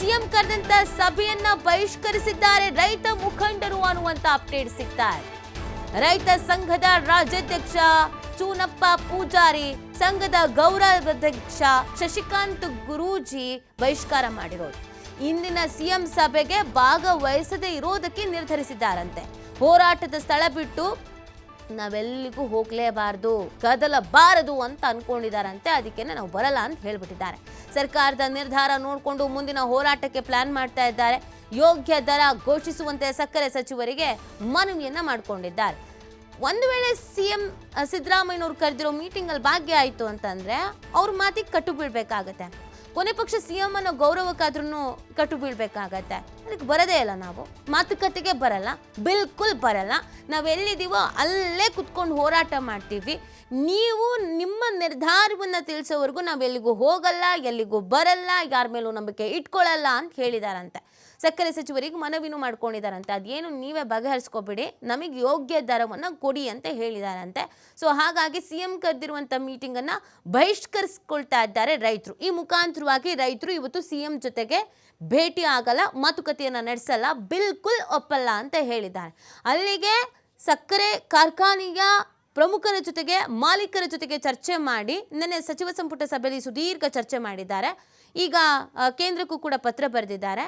CM ಕರೆದಂತ ಸಭೆಯನ್ನ ಬಹಿಷ್ಕರಿಸಿದ್ದಾರೆ ರೈತ ಮುಖಂಡರು ಅನ್ನುವಂತ ಅಪ್ಡೇಟ್ ಸಿಗ್ತಾ ಇದೆ ರೈತ ಸಂಘದ ರಾಜ್ಯಾಧ್ಯಕ್ಷ ಚೂನಪ್ಪ ಪೂಜಾರಿ, ಸಂಘದ ಗೌರವಾಧ್ಯಕ್ಷ ಶಶಿಕಾಂತ್ ಗುರೂಜಿ ಬಹಿಷ್ಕಾರ ಮಾಡಿರೋದು. ಇಂದಿನ ಸಿಎಂ ಸಭೆಗೆ ಭಾಗವಹಿಸದೇ ಇರೋದಕ್ಕೆ ನಿರ್ಧರಿಸಿದ್ದಾರಂತೆ. ಹೋರಾಟದ ಸ್ಥಳ ಬಿಟ್ಟು ನಾವೆಲ್ಲಿಗೂ ಹೋಗಲೇಬಾರ್ದು, ಕದಲಬಾರದು ಅಂತ ಅನ್ಕೊಂಡಿದಾರಂತೆ ಅದಕ್ಕೆ ನಾವು ಬರಲ್ಲ ಅಂತ ಹೇಳ್ಬಿಟ್ಟಿದ್ದಾರೆ. ಸರ್ಕಾರದ ನಿರ್ಧಾರ ನೋಡಿಕೊಂಡು ಮುಂದಿನ ಹೋರಾಟಕ್ಕೆ ಪ್ಲಾನ್ ಮಾಡ್ತಾ ಇದ್ದಾರೆ. ಯೋಗ್ಯ ದರ ಘೋಷಿಸುವಂತೆ ಸಕ್ಕರೆ ಸಚಿವರಿಗೆ ಮನವಿಯನ್ನ ಮಾಡಿಕೊಂಡಿದ್ದಾರೆ. ಒಂದು ವೇಳೆ ಸಿ ಎಂ ಸಿದ್ದರಾಮಯ್ಯನವ್ರು ಕರೆದಿರೋ ಮೀಟಿಂಗಲ್ಲಿ ಭಾಗ್ಯ ಆಯಿತು ಅಂತಂದರೆ ಅವ್ರ ಮಾತಿಗೆ ಕಟ್ಟು ಬೀಳ್ಬೇಕಾಗತ್ತೆ. ಕೊನೆ ಪಕ್ಷ ಸಿ ಎಂ ಅನ್ನೋ ಗೌರವಕ್ಕಾದ್ರೂ ಕಟ್ಟು ಬೀಳ್ಬೇಕಾಗತ್ತೆ. ಅದಕ್ಕೆ ಬರೋದೇ ಇಲ್ಲ ನಾವು. ಮಾತುಕತೆಗೆ ಬರಲ್ಲ, ಬಿಲ್ಕುಲ್ ಬರಲ್ಲ. ನಾವು ಎಲ್ಲಿದ್ದೀವೋ ಅಲ್ಲೇ ಕುತ್ಕೊಂಡು ಹೋರಾಟ ಮಾಡ್ತೀವಿ. ನೀವು ನಿಮ್ಮ ನಿರ್ಧಾರವನ್ನು ತಿಳಿಸೋವರೆಗೂ ನಾವು ಎಲ್ಲಿಗೂ ಹೋಗಲ್ಲ, ಎಲ್ಲಿಗೂ ಬರಲ್ಲ, ಯಾರ ಮೇಲೂ ನಂಬಿಕೆ ಇಟ್ಕೊಳ್ಳಲ್ಲ ಅಂತ ಹೇಳಿದಾರಂತೆ. ಸಕ್ಕರೆ ಸಚಿವರಿಗೆ ಮನವಿನೂ ಮಾಡ್ಕೊಂಡಿದ್ದಾರಂತೆ. ಅದೇನು ನೀವೇ ಬಗೆಹರಿಸ್ಕೊಬಿಡಿ, ನಮಗೆ ಯೋಗ್ಯ ದರವನ್ನು ಕೊಡಿ ಅಂತ ಹೇಳಿದಾರಂತೆ. ಸೊ ಹಾಗಾಗಿ ಸಿ ಎಂ ಕರೆದಿರುವಂಥ ಮೀಟಿಂಗನ್ನು ಬಹಿಷ್ಕರಿಸ್ಕೊಳ್ತಾ ಇದ್ದಾರೆ ರೈತರು. ಈ ಮುಖಾಂತರವಾಗಿ ರೈತರು ಇವತ್ತು ಸಿ ಎಂ ಜೊತೆಗೆ ಭೇಟಿ ಆಗಲ್ಲ, ಮಾತುಕತೆಯನ್ನು ನಡೆಸಲ್ಲ, ಬಿಲ್ಕುಲ್ ಒಪ್ಪಲ್ಲ ಅಂತ ಹೇಳಿದ್ದಾರೆ. ಅಲ್ಲಿಗೆ ಸಕ್ಕರೆ ಕಾರ್ಖಾನೆಯ ಪ್ರಮುಖರ ಜೊತೆಗೆ ಮಾಲೀಕರ ಜೊತೆಗೆ ಚರ್ಚೆ ಮಾಡಿ, ನಿನ್ನೆ ಸಚಿವ ಸಂಪುಟ ಸಭೆಯಲ್ಲಿ ಸುದೀರ್ಘ ಚರ್ಚೆ ಮಾಡಿದ್ದಾರೆ. ಈಗ ಕೇಂದ್ರಕ್ಕೂ ಕೂಡ ಪತ್ರ ಬರೆದಿದ್ದಾರೆ.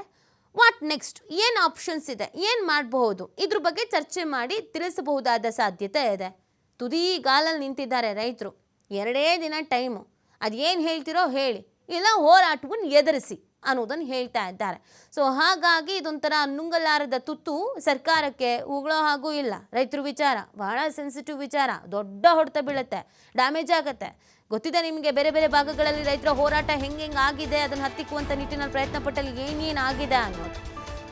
ವಾಟ್ ನೆಕ್ಸ್ಟ್ ಏನು ಆಪ್ಷನ್ಸ್ ಇದೆ? ಏನು ಮಾಡಬಹುದು? ಇದ್ರ ಬಗ್ಗೆ ಚರ್ಚೆ ಮಾಡಿ ತಿಳಿಸಬಹುದಾದ ಸಾಧ್ಯತೆ ಇದೆ. ತುದಿಗಾಲಲ್ಲಿ ನಿಂತಿದ್ದಾರೆ ರೈತರು. ಎರಡೇ ದಿನ ಟೈಮು ಅದೇನು ಹೇಳ್ತಿರೋ ಹೇಳಿ. ಇಲ್ಲ ಹೋರಾಟವನ್ನು ಎದುರಿಸಿ ಅನ್ನೋದನ್ನು ಹೇಳ್ತಾ ಇದ್ದಾರೆ. ಸೊ ಹಾಗಾಗಿ ಇದೊಂಥರ ನುಂಗಲಾರದ ತುತ್ತು ಸರ್ಕಾರಕ್ಕೆ ಉಗಳೋ ಹಾಗೂ ಇಲ್ಲ. ರೈತರು ವಿಚಾರ, ಬಹಳ ಸೆನ್ಸಿಟಿವ್ ವಿಚಾರ. ದೊಡ್ಡ ಹೊಡೆತ ಬೀಳುತ್ತೆ. ಡ್ಯಾಮೇಜ್ ಆಗುತ್ತೆ. ಗೊತ್ತಿದೆ ನಿಮಗೆ ಬೇರೆ ಬೇರೆ ಭಾಗಗಳಲ್ಲಿ ರೈತರ ಹೋರಾಟ ಹೆಂಗೆ ಹೆಂಗೆ ಆಗಿದೆ, ಅದನ್ನು ಹತ್ತಿಕ್ಕುವಂಥ ನಿಟ್ಟಿನಲ್ಲಿ ಪ್ರಯತ್ನ ಪಟ್ಟಲ್ಲಿ ಏನೇನು ಆಗಿದೆ ಅನ್ನೋದು.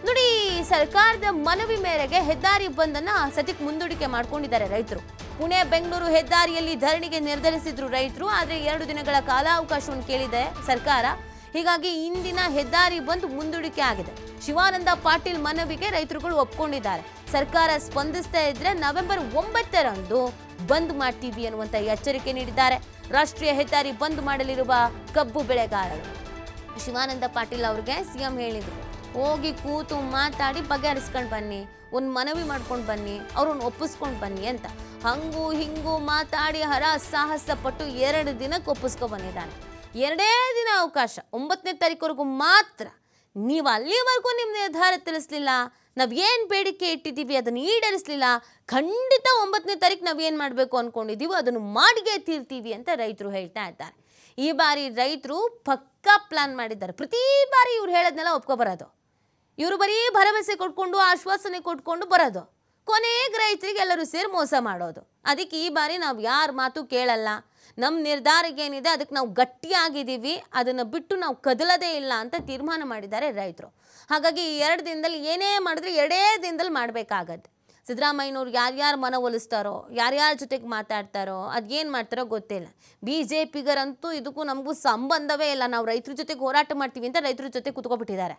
ನೋಡಿ, ಸರ್ಕಾರದ ಮನವಿ ಮೇರೆಗೆ ಹೆದ್ದಾರಿ ಬಂದನ್ನ ಸದ್ಯಕ್ಕೆ ಮುಂದೂಡಿಕೆ ಮಾಡ್ಕೊಂಡಿದ್ದಾರೆ ರೈತರು. ಪುಣೆ, ಬೆಂಗಳೂರು ಹೆದ್ದಾರಿಯಲ್ಲಿ ಧರಣಿಗೆ ನಿರ್ಧರಿಸಿದ್ರು ರೈತರು, ಆದರೆ ಎರಡು ದಿನಗಳ ಕಾಲಾವಕಾಶವನ್ನು ಕೇಳಿದೆ ಸರ್ಕಾರ. ಹೀಗಾಗಿ ಇಂದಿನ ಹೆದ್ದಾರಿ ಬಂದ್ ಮುಂದೂಡಿಕೆ ಆಗಿದೆ. ಶಿವಾನಂದ ಪಾಟೀಲ್ ಮನವಿಗೆ ರೈತರುಗಳು ಒಪ್ಕೊಂಡಿದ್ದಾರೆ. ಸರ್ಕಾರ ಸ್ಪಂದಿಸ್ತಾ ಇದ್ರೆ ನವೆಂಬರ್ ಒಂಬತ್ತರಂದು ಬಂದ್ ಮಾಡ್ತೀವಿ ಅನ್ನುವಂತ ಎಚ್ಚರಿಕೆ ನೀಡಿದ್ದಾರೆ. ರಾಷ್ಟ್ರೀಯ ಹೆದ್ದಾರಿ ಬಂದ್ ಮಾಡಲಿರುವ ಕಬ್ಬು ಬೆಳೆಗಾರರು. ಶಿವಾನಂದ ಪಾಟೀಲ್ ಅವ್ರಿಗೆ ಸಿಎಂ ಹೇಳಿದ್ರು. ಹೋಗಿ ಕೂತು ಮಾತಾಡಿ ಬಗೆಹರಿಸ್ಕೊಂಡು ಬನ್ನಿ, ಒಂದು ಮನವಿ ಮಾಡ್ಕೊಂಡು ಬನ್ನಿ, ಅವ್ರನ್ನ ಒಪ್ಪಿಸ್ಕೊಂಡು ಬನ್ನಿ ಅಂತ. ಹಂಗು ಹಿಂಗು ಮಾತಾಡಿ ಹರ ಸಾಹಸ ಪಟ್ಟು ಎರಡು ದಿನಕ್ಕೆ ಒಪ್ಪಿಸ್ಕೊ ಬಂದಿದ್ದಾನೆ. ಎರಡೇ ದಿನ ಅವಕಾಶ. ಒಂಬತ್ತನೇ ತಾರೀಕುವರೆಗೂ ಮಾತ್ರ. ನೀವು ಅಲ್ಲಿವರೆಗೂ ನಿಮ್ಮ ನಿರ್ಧಾರ ತಿಳಿಸ್ಲಿಲ್ಲ. ನಾವು ಏನು ಬೇಡಿಕೆ ಇಟ್ಟಿದ್ದೀವಿ ಅದನ್ನು ಈಡೇರಿಸಲಿಲ್ಲ. ಖಂಡಿತ ಒಂಬತ್ತನೇ ತಾರೀಕು ನಾವು ಏನು ಮಾಡಬೇಕು ಅಂದ್ಕೊಂಡಿದ್ದೀವೋ ಅದನ್ನು ಮಾಡಿಗೆ ತೀರ್ತೀವಿ ಅಂತ ರೈತರು ಹೇಳ್ತಾ ಇದ್ದಾರೆ. ಈ ಬಾರಿ ರೈತರು ಪಕ್ಕಾ ಪ್ಲಾನ್ ಮಾಡಿದ್ದಾರೆ. ಪ್ರತಿ ಬಾರಿ ಇವ್ರು ಹೇಳೋದನ್ನೆಲ್ಲ ಒಪ್ಕೊಬರೋದು ಇವರು ಬರೀ ಭರವಸೆ ಕೊಟ್ಕೊಂಡು, ಆಶ್ವಾಸನೆ ಕೊಟ್ಕೊಂಡು ಬರೋದು. ಕೊನೆಗೆ ರೈತರಿಗೆ ಎಲ್ಲರೂ ಸೇರಿ ಮೋಸ ಮಾಡೋದು. ಅದಕ್ಕೆ ಈ ಬಾರಿ ನಾವು ಯಾರ ಮಾತು ಕೇಳಲ್ಲ. ನಮ್ಮ ನಿರ್ಧಾರಕ್ಕೆ ಏನಿದೆ, ಅದಕ್ಕೆ ನಾವು ಗಟ್ಟಿಯಾಗಿದ್ದೀವಿ. ಅದನ್ನು ಬಿಟ್ಟು ನಾವು ಕದಲದೇ ಇಲ್ಲ ಅಂತ ತೀರ್ಮಾನ ಮಾಡಿದ್ದಾರೆ ರೈತರು. ಹಾಗಾಗಿ ಈ ಎರಡು ದಿನದಲ್ಲಿ ಏನೇ ಮಾಡಿದ್ರೆ ಎರಡೇ ದಿನದಲ್ಲಿ ಮಾಡಬೇಕಾಗತ್ತೆ. ಸಿದ್ದರಾಮಯ್ಯನವ್ರು ಯಾರ್ಯಾರು ಮನವೊಲಿಸ್ತಾರೋ ಯಾರ್ಯಾರ ಜೊತೆಗೆ ಮಾತಾಡ್ತಾರೋ ಅದೇನು ಮಾಡ್ತಾರೋ ಗೊತ್ತಿಲ್ಲ. ಬಿ ಜೆ ಪಿಗರಂತೂ ಇದಕ್ಕೂ ನಮಗೂ ಸಂಬಂಧವೇ ಇಲ್ಲ. ನಾವು ರೈತರ ಜೊತೆಗೆ ಹೋರಾಟ ಮಾಡ್ತೀವಿ ಅಂತ ರೈತರ ಜೊತೆ ಕುತ್ಕೊಬಿಟ್ಟಿದ್ದಾರೆ.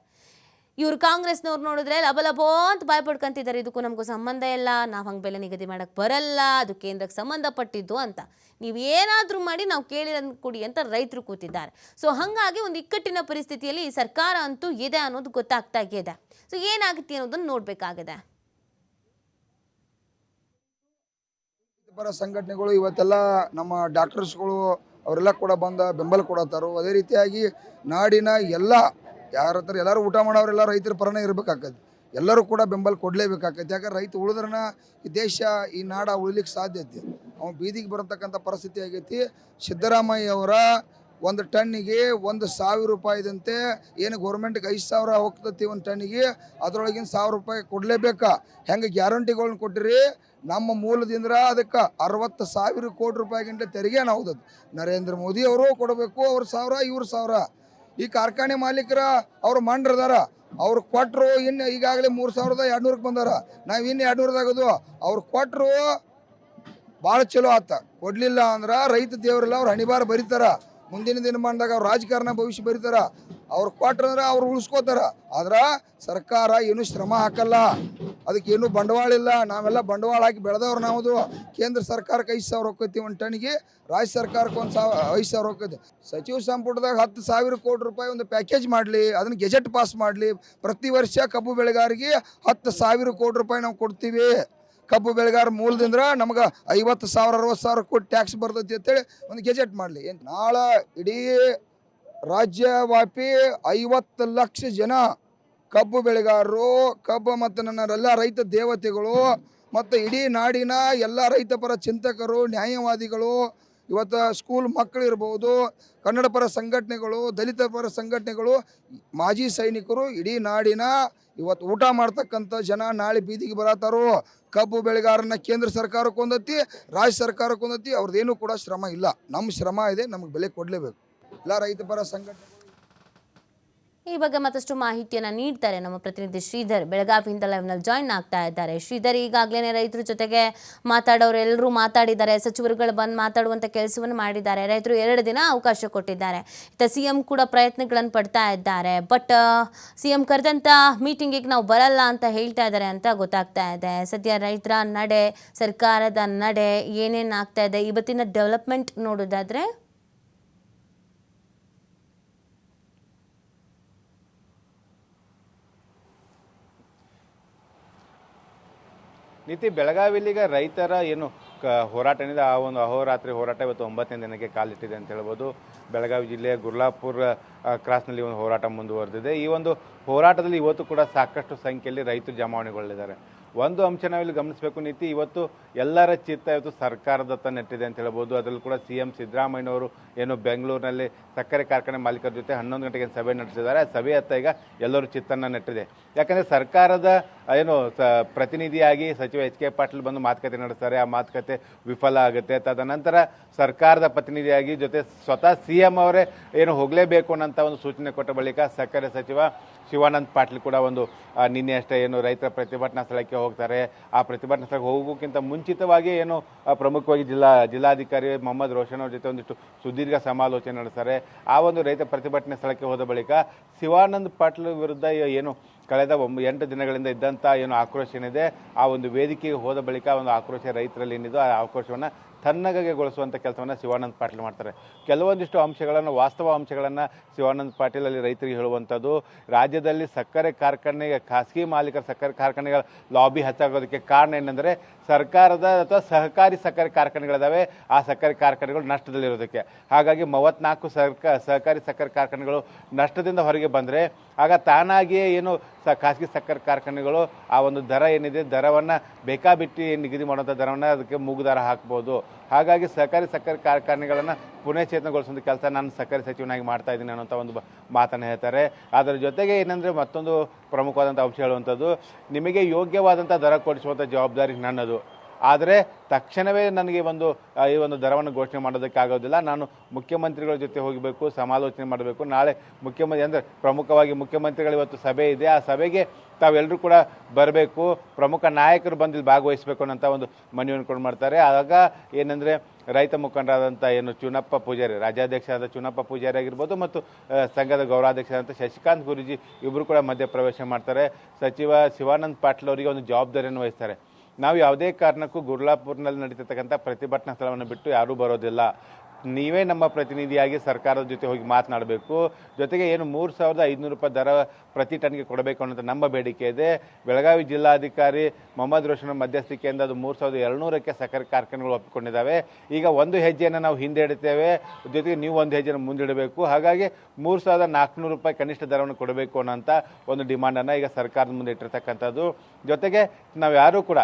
ಇವ್ರು ಕಾಂಗ್ರೆಸ್ನವ್ರು ನೋಡಿದ್ರೆ ಲಬಲಬೋ ಅಂತ ಬಾಯ್ ಪಡ್ಕೊಂತಿದ್ದಾರೆ ಇದಕ್ಕೂ ನಮಗೂ ಸಂಬಂಧ ಇಲ್ಲ. ನಾವು ಹಂಗೆ ಬೆಲೆ ನಿಗದಿ ಮಾಡಕ್ಕೆ ಬರಲ್ಲ. ಅದು ಕೇಂದ್ರಕ್ಕೆ ಸಂಬಂಧಪಟ್ಟಿದ್ದು ಅಂತ. ನೀವು ಏನಾದರೂ ಮಾಡಿ ನಾವು ಕೇಳಿರೋದು ಕೊಡಿ ಅಂತ ರೈತರು ಕೂತಿದ್ದಾರೆ. ಸೊ ಹಾಗಾಗಿ ಒಂದು ಇಕ್ಕಟ್ಟಿನ ಪರಿಸ್ಥಿತಿಯಲ್ಲಿ ಸರ್ಕಾರ ಅಂತೂ ಇದೆ ಅನ್ನೋದು ಗೊತ್ತಾಗ್ತಾ ಇದೆ. ಸೊ ಏನಾಗುತ್ತೆ ಅನ್ನೋದನ್ನು ನೋಡಬೇಕಾಗಿದೆ. ಪರ ಸಂಘಟನೆಗಳು ಇವತ್ತೆಲ್ಲ ನಮ್ಮ ಡಾಕ್ಟರ್ಸ್ಗಳು ಅವರೆಲ್ಲ ಕೂಡ ಬಂದ ಬೆಂಬಲ ಕೊಡತ್ತಾರೋ ಅದೇ ರೀತಿಯಾಗಿ ನಾಡಿನ ಎಲ್ಲ ಯಾರ ಹತ್ರ ಎಲ್ಲರೂ ಊಟ ಮಾಡೋರೆಲ್ಲ ರೈತರ ಪರನೇ ಇರಬೇಕಾಗತ್ತೆ ಎಲ್ಲರೂ ಕೂಡ ಬೆಂಬಲ ಕೊಡಲೇಬೇಕಾಗತ್ತೆ ಯಾಕಂದ್ರೆ ರೈತ ಉಳಿದ್ರನ ಈ ದೇಶ, ಈ ನಾಡ ಉಳಿಲಿಕ್ಕೆ ಸಾಧ್ಯತೆ ಅವ್ನು ಬೀದಿಗೆ ಬರತಕ್ಕಂಥ ಪರಿಸ್ಥಿತಿ ಆಗೈತಿ. ಸಿದ್ದರಾಮಯ್ಯ ಅವರ ಒಂದು ಟನ್ನಿಗೆ ಒಂದು ಸಾವಿರ ರೂಪಾಯಿದಂತೆ ಏನು ಗೌರ್ಮೆಂಟ್ಗೆ ಐದು ಸಾವಿರ ಹೋಗ್ತತಿ ಒಂದು ಟನ್ನಿಗೆ, ಅದರೊಳಗಿನ ಸಾವಿರ ರೂಪಾಯಿ ಕೊಡಲೇಬೇಕಾ? ಹೆಂಗೆ ಗ್ಯಾರಂಟಿಗಳನ್ನ ಕೊಟ್ಟಿರಿ? ನಮ್ಮ ಮೂಲದಿಂದ ಅದಕ್ಕೆ ಅರವತ್ತು ಸಾವಿರ ಕೋಟಿ ರೂಪಾಯಿಗಿಂತ ತೆರಿಗೆ ನಾವು ನರೇಂದ್ರ ಮೋದಿ ಅವರು ಕೊಡಬೇಕು, ಅವ್ರ ಸಾವಿರ, ಇವ್ರ ಸಾವಿರ. ಈ ಕಾರ್ಖಾನೆ ಮಾಲೀಕರ ಅವ್ರ ಮಂಡ್ರದಾರ ಅವ್ರು ಕೊಟ್ಟರು ಇನ್ನು ಈಗಾಗಲೇ ಮೂರು ಸಾವಿರದ ಎರಡುನೂರಕ್ಕೆ ಬಂದಾರ. ನಾವು ಇನ್ನು ಎರಡುನೂರದಾಗದು ಅವ್ರು ಕೊಟ್ಟರು ಭಾಳ ಚಲೋ ಆತ. ಕೊಡ್ಲಿಲ್ಲ ಅಂದ್ರೆ ರೈತ ದೇವರಲ್ಲ ಅವ್ರು ಹಣಿಬಾರ ಬರೀತಾರ. ಮುಂದಿನ ದಿನಮಾನದಾಗ ಅವ್ರು ರಾಜಕಾರಣ ಭವಿಷ್ಯ ಬರೀತಾರ. ಅವ್ರು ಕೊಟ್ರಂದ್ರೆ ಅವ್ರು ಉಳಿಸ್ಕೋತಾರ. ಆದ್ರೆ ಸರ್ಕಾರ ಏನು ಶ್ರಮ ಹಾಕಲ್ಲ. ಅದಕ್ಕೆ ಏನು ಬಂಡವಾಳ ಇಲ್ಲ. ನಾವೆಲ್ಲ ಬಂಡವಾಳ ಹಾಕಿ ಬೆಳೆದವ್ರು ನಾವುದು. ಕೇಂದ್ರ ಸರ್ಕಾರಕ್ಕೆ ಐದು ಸಾವಿರ ಹೋಗ್ತೈತಿ ಒಂದು ಟನ್ಗೆ ರಾಜ್ಯ ಸರ್ಕಾರಕ್ಕೆ ಒಂದು ಸಾವಿರ ಐದು ಸಾವಿರ ಹೋಗ್ತೈತಿ. ಸಚಿವ ಸಂಪುಟದಾಗ ಹತ್ತು ಸಾವಿರ ಕೋಟಿ ರೂಪಾಯಿ ಒಂದು ಪ್ಯಾಕೇಜ್ ಮಾಡಲಿ. ಅದನ್ನು ಗೆಜೆಟ್ ಪಾಸ್ ಮಾಡಲಿ. ಪ್ರತಿ ವರ್ಷ ಕಬ್ಬು ಬೆಳೆಗಾರಿಗೆ ಹತ್ತು ಸಾವಿರ ಕೋಟಿ ರೂಪಾಯಿ ನಾವು ಕೊಡ್ತೀವಿ. ಕಬ್ಬು ಬೆಳೆಗಾರ ಮೂಲದಿಂದ ನಮ್ಗೆ ಐವತ್ತು ಸಾವಿರ, ಅರವತ್ತು ಸಾವಿರ ಕೋಟಿ ಟ್ಯಾಕ್ಸ್ ಬರ್ತೈತಿ ಅಂತೇಳಿ ಒಂದು ಗೆಜೆಟ್ ಮಾಡಲಿ. ನಾಳೆ ಇಡೀ ರಾಜ್ಯವ್ಯಾಪಿ ಐವತ್ತು ಲಕ್ಷ ಜನ ಕಬ್ಬು ಬೆಳೆಗಾರರು, ಕಬ್ಬು ಮತ್ತು ನನ್ನ ಎಲ್ಲ ರೈತ ದೇವತೆಗಳು ಮತ್ತು ಇಡೀ ನಾಡಿನ ಎಲ್ಲ ರೈತ ಪರ ಚಿಂತಕರು, ನ್ಯಾಯವಾದಿಗಳು, ಇವತ್ತು ಸ್ಕೂಲ್ ಮಕ್ಕಳು ಇರ್ಬೋದು, ಕನ್ನಡ ಪರ ಸಂಘಟನೆಗಳು, ದಲಿತ ಪರ ಸಂಘಟನೆಗಳು, ಮಾಜಿ ಸೈನಿಕರು ಇಡೀ ನಾಡಿನ ಇವತ್ತು ಊಟ ಮಾಡ್ತಕ್ಕಂಥ ಜನ ನಾಳೆ ಬೀದಿಗೆ ಬರತ್ತಾರೋ? ಕಬ್ಬು ಬೆಳೆಗಾರನ ಕೇಂದ್ರ ಸರ್ಕಾರಕ್ಕೆ ಒಂದತಿ ರಾಜ್ಯ ಸರ್ಕಾರಕ್ಕೆ ಒಂದತಿ ಅವ್ರದ್ದೇನು ಕೂಡ ಶ್ರಮ ಇಲ್ಲ. ನಮ್ಮ ಶ್ರಮ ಇದೆ, ನಮಗೆ ಬೆಲೆ ಕೊಡಲೇಬೇಕು. ಎಲ್ಲ ರೈತ ಪರ ಸಂಘಟನೆ ಈ ಬಗ್ಗೆ ಮತ್ತಷ್ಟು ಮಾಹಿತಿಯನ್ನು ನೀಡ್ತಾರೆ ನಮ್ಮ ಪ್ರತಿನಿಧಿ ಶ್ರೀಧರ್. ಬೆಳಗಾವಿಯಿಂದ ಲೈವ್ನಲ್ಲಿ ಜಾಯಿನ್ ಆಗ್ತಾ ಇದ್ದಾರೆ. ಶ್ರೀಧರ್ ಈಗಾಗಲೇ ರೈತರ ಜೊತೆಗೆ ಮಾತಾಡೋರು ಎಲ್ಲರೂ ಮಾತಾಡಿದ್ದಾರೆ. ಸಚಿವರುಗಳು ಬಂದು ಮಾತಾಡುವಂಥ ಕೆಲಸವನ್ನು ಮಾಡಿದ್ದಾರೆ. ರೈತರು ಎರಡು ದಿನ ಅವಕಾಶ ಕೊಟ್ಟಿದ್ದಾರೆ. ಇತ್ತ ಸಿ ಎಂ ಕೂಡ ಪ್ರಯತ್ನಗಳನ್ನು ಪಡ್ತಾ ಇದ್ದಾರೆ. ಬಟ್ ಸಿ ಎಂ ಕರೆದಂಥ ಮೀಟಿಂಗಿಗೆ ನಾವು ಬರಲ್ಲ ಅಂತ ಹೇಳ್ತಾ ಇದ್ದಾರೆ ಅಂತ ಗೊತ್ತಾಗ್ತಾ ಇದೆ. ಸದ್ಯ ರೈತರ ನಡೆ, ಸರ್ಕಾರದ ನಡೆ ಏನೇನು ಆಗ್ತಾ ಇದೆ? ಇವತ್ತಿನ ಡೆವಲಪ್ಮೆಂಟ್ ನೋಡೋದಾದ್ರೆ ನೀತಿ ಬೆಳಗಾವಿಲಿಗ ರೈತರ ಏನು ಕ ಹೋರಾಟ ಏನಿದೆ ಆ ಒಂದು ಅಹೋರಾತ್ರಿ ಹೋರಾಟ ಇವತ್ತು ಒಂಬತ್ತನೇ ದಿನಕ್ಕೆ ಕಾಲಿಟ್ಟಿದೆ ಅಂತ ಹೇಳ್ಬೋದು. ಬೆಳಗಾವಿ ಜಿಲ್ಲೆಯ ಗುರ್ಲಾಪುರ ಕ್ರಾಸ್ನಲ್ಲಿ ಒಂದು ಹೋರಾಟ ಮುಂದುವರೆದಿದೆ. ಈ ಒಂದು ಹೋರಾಟದಲ್ಲಿ ಇವತ್ತು ಕೂಡ ಸಾಕಷ್ಟು ಸಂಖ್ಯೆಯಲ್ಲಿ ರೈತರು ಜಮಾವಣೆಗೊಳ್ಳಿದ್ದಾರೆ. ಒಂದು ಅಂಶ ನಾವಿಲ್ಲಿ ಗಮನಿಸಬೇಕು, ನೀತಿ ಇವತ್ತು ಎಲ್ಲರ ಚಿತ್ತ ಇವತ್ತು ಸರ್ಕಾರದತ್ತ ನೆಟ್ಟಿದೆ ಅಂತ ಹೇಳ್ಬೋದು. ಅದರಲ್ಲೂ ಕೂಡ ಸಿ ಎಂ ಸಿದ್ದರಾಮಯ್ಯನವರು ಏನು ಬೆಂಗಳೂರಿನಲ್ಲಿ ಸಕ್ಕರೆ ಕಾರ್ಖಾನೆ ಮಾಲೀಕರ ಜೊತೆ ಹನ್ನೊಂದು ಗಂಟೆಗೆ ಸಭೆ ನಡೆಸಿದ್ದಾರೆ. ಆ ಸಭೆಯತ್ತ ಈಗ ಎಲ್ಲರೂ ಚಿತ್ತನ್ನು ನೆಟ್ಟಿದೆ. ಯಾಕಂದರೆ ಸರ್ಕಾರದ ಏನು, ಸ, ಪ್ರತಿನಿಧಿಯಾಗಿ ಸಚಿವ ಎಚ್ ಕೆ ಪಾಟೀಲ್ ಬಂದು ಮಾತುಕತೆ ನಡೆಸ್ತಾರೆ. ಆ ಮಾತುಕತೆ ವಿಫಲ ಆಗುತ್ತೆ. ತದನಂತರ ಸರ್ಕಾರದ ಪ್ರತಿನಿಧಿಯಾಗಿ ಜೊತೆ ಸ್ವತಃ ಸಿ ಎಂ ಅವರೇ ಏನು ಹೋಗಲೇಬೇಕು ಅನ್ನೋಂಥ ಒಂದು ಸೂಚನೆ ಕೊಟ್ಟ ಬಳಿಕ ಸಕ್ಕರೆ ಸಚಿವ ಶಿವಾನಂದ್ ಪಾಟೀಲ್ ಕೂಡ ಒಂದು ನಿನ್ನೆ ಅಷ್ಟೇ ಏನು ರೈತರ ಪ್ರತಿಭಟನಾ ಸ್ಥಳಕ್ಕೆ ಹೋಗ್ತಾರೆ. ಆ ಪ್ರತಿಭಟನಾ ಸ್ಥಳಕ್ಕೆ ಹೋಗೋಕ್ಕಿಂತ ಮುಂಚಿತವಾಗಿ ಏನು ಪ್ರಮುಖವಾಗಿ ಜಿಲ್ಲಾ, ಜಿಲ್ಲಾಧಿಕಾರಿ ಮೊಹಮ್ಮದ್ ರೋಷನ್ ಅವ್ರ ಜೊತೆ ಒಂದಿಷ್ಟು ಸುದೀರ್ಘ ಸಮಾಲೋಚನೆ ನಡೆಸ್ತಾರೆ. ಆ ಒಂದು ರೈತ ಪ್ರತಿಭಟನೆ ಸ್ಥಳಕ್ಕೆ ಹೋದ ಬಳಿಕ ಶಿವಾನಂದ್ ಪಾಟೀಲ್ ವಿರುದ್ಧ ಏನು ಕಳೆದ ಒಂಬ ಎಂಟು ದಿನಗಳಿಂದ ಇದ್ದಂಥ ಏನು ಆಕ್ರೋಶ ಏನಿದೆ, ಆ ಒಂದು ವೇದಿಕೆಗೆ ಹೋದ ಬಳಿಕ ಒಂದು ಆಕ್ರೋಶ ರೈತರಲ್ಲಿ ಏನಿದೆ ಆ ಆಕ್ರೋಶವನ್ನು ತನ್ನಗಗೆಗೊಳಿಸುವಂಥ ಕೆಲಸವನ್ನು ಶಿವಾನಂದ ಪಾಟೀಲ್ ಮಾಡ್ತಾರೆ. ಕೆಲವೊಂದಿಷ್ಟು ಅಂಶಗಳನ್ನು, ವಾಸ್ತವ ಅಂಶಗಳನ್ನು ಶಿವಾನಂದ ಪಾಟೀಲ್ ಅಲ್ಲಿ ರೈತರಿಗೆ ಹೇಳುವಂಥದ್ದು, ರಾಜ್ಯದಲ್ಲಿ ಸಕ್ಕರೆ ಕಾರ್ಖಾನೆಗೆ, ಖಾಸಗಿ ಮಾಲೀಕರ ಸಕ್ಕರೆ ಕಾರ್ಖಾನೆಗಳ ಲಾಬಿ ಹೆಚ್ಚಾಗೋದಕ್ಕೆ ಕಾರಣ ಏನಂದರೆ, ಸರ್ಕಾರದ ಅಥವಾ ಸಹಕಾರಿ ಸಕ್ಕರೆ ಕಾರ್ಖಾನೆಗಳಿದ್ದಾವೆ ಆ ಸಕ್ಕರೆ ಕಾರ್ಖಾನೆಗಳು ನಷ್ಟದಲ್ಲಿರೋದಕ್ಕೆ. ಹಾಗಾಗಿ ಮೂವತ್ನಾಲ್ಕು ಸರ್ಕ, ಸಹಕಾರಿ ಸಕ್ಕರೆ ಕಾರ್ಖಾನೆಗಳು ನಷ್ಟದಿಂದ ಹೊರಗೆ ಬಂದರೆ, ಆಗ ತಾನಾಗಿಯೇ ಏನು ಸ, ಖಾಸಗಿ ಸಕ್ಕರೆ ಕಾರ್ಖಾನೆಗಳು, ಆ ಒಂದು ದರ ಏನಿದೆ, ದರವನ್ನು ಬೇಕಾಬಿಟ್ಟಿ ನಿಗದಿ ಮಾಡುವಂಥ ದರವನ್ನು ಅದಕ್ಕೆ ಮೂಗು ದರ ಹಾಕ್ಬೋದು. ಹಾಗಾಗಿ ಸಹಕಾರಿ ಸಕ್ಕರೆ ಕಾರ್ಖಾನೆಗಳನ್ನು ಪುನಶ್ಚೇತನಗೊಳಿಸುವಂಥ ಕೆಲಸ ನಾನು ಸಕ್ಕರೆ ಸಚಿವನಾಗಿ ಮಾಡ್ತಾ ಇದ್ದೀನಿ ಅನ್ನೋಂಥ ಒಂದು ಮಾತನ್ನು ಹೇಳ್ತಾರೆ. ಅದರ ಜೊತೆಗೆ ಏನಂದರೆ ಮತ್ತೊಂದು ಪ್ರಮುಖವಾದಂಥ ಅಂಶ ಹೇಳುವಂಥದ್ದು, ನಿಮಗೆ ಯೋಗ್ಯವಾದಂಥ ದರ ಕೊಡಿಸುವಂಥ ಜವಾಬ್ದಾರಿ ನನ್ನದು. ಆದರೆ ತಕ್ಷಣವೇ ನನಗೆ ಒಂದು ಈ ಒಂದು ದರವನ್ನು ಘೋಷಣೆ ಮಾಡೋದಕ್ಕೆ ಆಗೋದಿಲ್ಲ. ನಾನು ಮುಖ್ಯಮಂತ್ರಿಗಳ ಜೊತೆ ಹೋಗಬೇಕು, ಸಮಾಲೋಚನೆ ಮಾಡಬೇಕು. ನಾಳೆ ಮುಖ್ಯಮಂತ್ರಿ, ಅಂದರೆ ಪ್ರಮುಖವಾಗಿ ಮುಖ್ಯಮಂತ್ರಿಗಳು ಇವತ್ತು ಸಭೆ ಇದೆ. ಆ ಸಭೆಗೆ ತಾವೆಲ್ಲರೂ ಕೂಡ ಬರಬೇಕು. ಪ್ರಮುಖ ನಾಯಕರು ಬಂದು ಇಲ್ಲಿ ಭಾಗವಹಿಸಬೇಕು ಅನ್ನೋಂಥ ಒಂದು ಮನವಿಯನ್ನು ಕೊಂಡು ಮಾಡ್ತಾರೆ. ಆಗ ಏನಂದರೆ ರೈತ ಮುಖಂಡರಾದಂಥ ಏನು ಚುನಪ್ಪ ಪೂಜಾರಿ, ರಾಜ್ಯಾಧ್ಯಕ್ಷರಾದ ಚುನಪ್ಪ ಪೂಜಾರಿ ಆಗಿರ್ಬೋದು ಮತ್ತು ಸಂಘದ ಗೌರವಾಧ್ಯಕ್ಷರಾದಂಥ ಶಶಿಕಾಂತ್ ಗುರೂಜಿ ಇಬ್ಬರು ಕೂಡ ಮಧ್ಯ ಪ್ರವೇಶ ಮಾಡ್ತಾರೆ. ಸಚಿವ ಶಿವಾನಂದ್ ಪಾಟೀಲ್ ಅವರಿಗೆ ಒಂದು ಜವಾಬ್ದಾರಿಯನ್ನು ವಹಿಸ್ತಾರೆ. ನಾವು ಯಾವುದೇ ಕಾರಣಕ್ಕೂ ಗುರ್ಲಾಪುರ್ನಲ್ಲಿ ನಡೀತಿರ್ತಕ್ಕಂಥ ಪ್ರತಿಭಟನಾ ಸ್ಥಳವನ್ನು ಬಿಟ್ಟು ಯಾರೂ ಬರೋದಿಲ್ಲ. ನೀವೇ ನಮ್ಮ ಪ್ರತಿನಿಧಿಯಾಗಿ ಸರ್ಕಾರದ ಜೊತೆ ಹೋಗಿ ಮಾತನಾಡಬೇಕು. ಜೊತೆಗೆ ಏನು ಮೂರು ಸಾವಿರದ ಐದುನೂರು ರೂಪಾಯಿ ದರ ಪ್ರತಿ ಟನ್ಗೆ ಕೊಡಬೇಕು ಅನ್ನೋದು ನಮ್ಮ ಬೇಡಿಕೆ ಇದೆ. ಬೆಳಗಾವಿ ಜಿಲ್ಲಾಧಿಕಾರಿ ಮೊಹಮ್ಮದ್ ರೋಷನ್ ಮಧ್ಯಸ್ಥಿಕೆಯಿಂದ ಅದು ಮೂರು ಸಾವಿರದ ಎರಡುನೂರಕ್ಕೆ ಸಕ್ಕರೆ ಕಾರ್ಖಾನೆಗಳು ಒಪ್ಪಿಕೊಂಡಿದ್ದಾವೆ. ಈಗ ಒಂದು ಹೆಜ್ಜೆಯನ್ನು ನಾವು ಹಿಂದೆ ಇಡ್ತೇವೆ. ಜೊತೆಗೆ ನೀವು ಒಂದು ಹೆಜ್ಜೆಯನ್ನು ಮುಂದಿಡಬೇಕು ಹಾಗಾಗಿ ಮೂರು ಸಾವಿರದ ನಾಲ್ಕುನೂರು ರೂಪಾಯಿ ಕನಿಷ್ಠ ದರವನ್ನು ಕೊಡಬೇಕು ಅನ್ನೋಂಥ ಒಂದು ಡಿಮಾಂಡನ್ನು ಈಗ ಸರ್ಕಾರದ ಮುಂದೆ ಇಟ್ಟಿರ್ತಕ್ಕಂಥದ್ದು. ಜೊತೆಗೆ ನಾವು ಯಾರೂ ಕೂಡ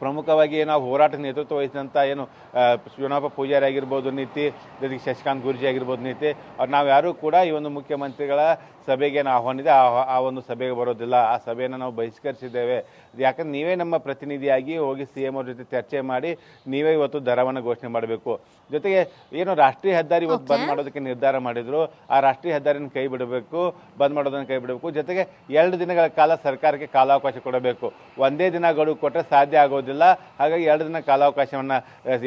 ಪ್ರಮುಖವಾಗಿ ನಾವು ಹೋರಾಟ ನೇತೃತ್ವ ವಹಿಸಿದಂಥ ಏನು ಶಿವನಪ್ಪ ಪೂಜಾರಿ ಆಗಿರ್ಬೋದು ನೀತಿ ಜೊತೆಗೆ ಶಶಿಕಾಂತ್ ಗುರುಜಿ ಆಗಿರ್ಬೋದು ನೀತಿ ಅವ್ರು ನಾವು ಯಾರೂ ಕೂಡ ಈ ಒಂದು ಮುಖ್ಯಮಂತ್ರಿಗಳ ಸಭೆಗೆ ನಾವು ಆಹ್ವಾನಿದೆ ಆ ಆ ಒಂದು ಸಭೆಗೆ ಬರೋದಿಲ್ಲ. ಆ ಸಭೆಯನ್ನು ನಾವು ಬಹಿಷ್ಕರಿಸಿದ್ದೇವೆ. ಯಾಕಂದ್ರೆ ನೀವೇ ನಮ್ಮ ಪ್ರತಿನಿಧಿಯಾಗಿ ಹೋಗಿ ಸಿ ಎಂ ಅವ್ರ ಜೊತೆ ಚರ್ಚೆ ಮಾಡಿ ನೀವೇ ಇವತ್ತು ದರವನ್ನು ಘೋಷಣೆ ಮಾಡಬೇಕು. ಜೊತೆಗೆ ಏನು ರಾಷ್ಟ್ರೀಯ ಹೆದ್ದಾರಿ ಇವತ್ತು ಬಂದ್ ಮಾಡೋದಕ್ಕೆ ನಿರ್ಧಾರ ಮಾಡಿದ್ರು. ಆ ರಾಷ್ಟ್ರೀಯ ಹೆದ್ದಾರಿನ ಕೈ ಬಿಡಬೇಕು ಬಂದ್ ಮಾಡೋದನ್ನು ಕೈ ಬಿಡಬೇಕು. ಜೊತೆಗೆ ಎರಡು ದಿನಗಳ ಕಾಲ ಸರ್ಕಾರಕ್ಕೆ ಕಾಲಾವಕಾಶ ಕೊಡಬೇಕು. ಒಂದೇ ದಿನ ಗಡುವು ಕೊಟ್ಟರೆ ಸಾಧ್ಯ ಆಗೋದಿಲ್ಲ. ಹಾಗಾಗಿ ಎರಡು ದಿನ ಕಾಲಾವಕಾಶವನ್ನು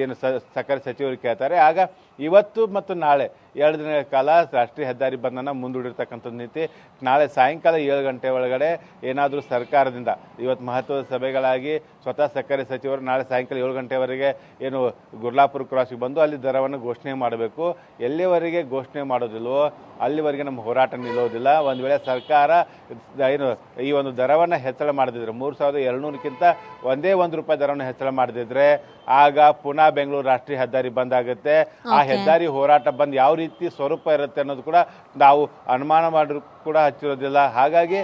ಏನು ಸಕ್ಕರೆ ಸಚಿವರು ಕೇಳ್ತಾರೆ. ಆಗ ಇವತ್ತು ಮತ್ತು ನಾಳೆ ಎರಡು ದಿನಗಳ ಕಾಲ ರಾಷ್ಟ್ರೀಯ ಹೆದ್ದಾರಿ ಬಂದನ್ನು ಮುಂದೂಡಿರ್ತಕ್ಕಂಥದ್ದು ನೀತಿ. ನಾಳೆ ಸಾಯಂಕಾಲ ಏಳು ಗಂಟೆ ಒಳಗಡೆ ಏನಾದರೂ ಸರ್ಕಾರದಿಂದ ಇವತ್ತು ಮಹತ್ವದ ಸಭೆಗಳಾಗಿ ಸ್ವತಃ ಸಕ್ಕರೆ ಸಚಿವರು ನಾಳೆ ಸಾಯಂಕಾಲ ಏಳು ಗಂಟೆವರೆಗೆ ಏನು ಗುರ್ಲಾಪುರ ಕ್ರಾಸಿಗೆ ಬಂದು ಅಲ್ಲಿ ದರವನ್ನು ಘೋಷಣೆ ಮಾಡಬೇಕು. ಎಲ್ಲಿವರೆಗೆ ಘೋಷಣೆ ಮಾಡೋದಿಲ್ವೋ ಅಲ್ಲಿವರೆಗೆ ನಮ್ಮ ಹೋರಾಟ ನಿಲ್ಲೋದಿಲ್ಲ. ಒಂದು ವೇಳೆ ಸರ್ಕಾರ ಏನು ಈ ಒಂದು ದರವನ್ನು ಹೆಚ್ಚಳ ಮಾಡದಿದ್ರೆ ಮೂರು ಸಾವಿರದ ಎರಡುನೂರಕ್ಕಿಂತ ಒಂದೇ ಒಂದು ರೂಪಾಯಿ ದರವನ್ನು ಹೆಚ್ಚಳ ಮಾಡದಿದ್ರೆ ಆಗ ಪುನಃ ಬೆಂಗಳೂರು ರಾಷ್ಟ್ರೀಯ ಹೆದ್ದಾರಿ ಬಂದ್ ಆಗುತ್ತೆ. ಆ ಹೆದ್ದಾರಿ ಹೋರಾಟ ಬಂದ್ ಯಾವ ರೀತಿ ಸ್ವರೂಪ ಇರುತ್ತೆ ಅನ್ನೋದು ಕೂಡ ನಾವು ಅನುಮಾನ ಮಾಡಿದ್ರು ಕೂಡ ಹಚ್ಚಿರೋದಿಲ್ಲ. ಹಾಗಾಗಿ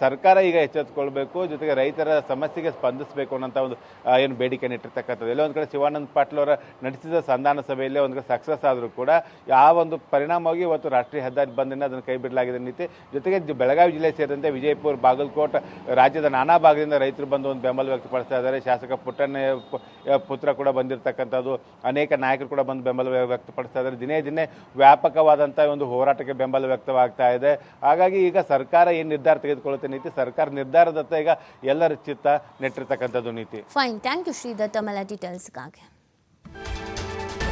ಸರ್ಕಾರ ಈಗ ಎಚ್ಚೆತ್ತುಕೊಳ್ಬೇಕು ಜೊತೆಗೆ ರೈತರ ಸಮಸ್ಯೆಗೆ ಸ್ಪಂದಿಸಬೇಕು ಅನ್ನೋಂಥ ಒಂದು ಏನು ಬೇಡಿಕೆ ಇಟ್ಟಿರ್ತಕ್ಕಂಥದ್ದು. ಎಲ್ಲೋ ಒಂದು ಕಡೆ ಶಿವಾನಂದ ಪಾಟೀಲ್ ಅವರ ನಡೆಸಿದ ಸಂಧಾನ ಸಭೆಯಲ್ಲಿ ಒಂದು ಕಡೆ ಸಕ್ಸಸ್ ಆದರೂ ಕೂಡ ಯಾವ ಒಂದು ಪರಿಣಾಮವಾಗಿ ಇವತ್ತು ರಾಷ್ಟ್ರೀಯ ಹೆದ್ದಾರಿ ಬಂದಿನ ಅದನ್ನು ಕೈ ಬಿಡಲಾಗಿದೆ ನೀತಿ ಜೊತೆಗೆ ಬೆಳಗಾವಿ ಜಿಲ್ಲೆ ಸೇರಿದಂತೆ ವಿಜಯಪುರ, ಬಾಗಲಕೋಟೆ ರಾಜ್ಯದ ನಾನಾ ಭಾಗದಿಂದ ರೈತರು ಬಂದು ಒಂದು ಬೆಂಬಲ ವ್ಯಕ್ತಪಡಿಸ್ತಾ ಇದ್ದಾರೆ. ಶಾಸಕ ಪುಟ್ಟಣ್ಣ ಪುತ್ರ ಕೂಡ ಬಂದಿರತಕ್ಕಂಥದ್ದು, ಅನೇಕ ನಾಯಕರು ಕೂಡ ಬಂದು ಬೆಂಬಲ ವ್ಯ- ವ್ಯಕ್ತಪಡಿಸ್ತಾ ಇದ್ದಾರೆ. ದಿನೇ ದಿನೇ ವ್ಯಾಪಕವಾದಂಥ ಒಂದು ಹೋರಾಟಕ್ಕೆ ಬೆಂಬಲ ವ್ಯಕ್ತವಾಗ್ತಾ ಇದೆ. ಹಾಗಾಗಿ ಈಗ ಸರ್ಕಾರ ಏನು ನಿರ್ಧಾರ ತೆಗೆದುಕೊಳ್ಳುತ್ತೆ ನೀತಿ? ಸರ್ಕಾರ ನಿರ್ಧಾರದತ್ತ ಈಗ ಎಲ್ಲರ ಚಿತ್ತ ನೆಟ್ಟಿರ್ತಕ್ಕಂಥದ್ದು ನೀತಿ. ಫೈನ್ ಥ್ಯಾಂಕ್ ಯು ಶ್ರೀಧರ್ ತಮ್ಮೆಲ್ಲ ಡೀಟೇಲ್ಸ್ಗಾಗಿ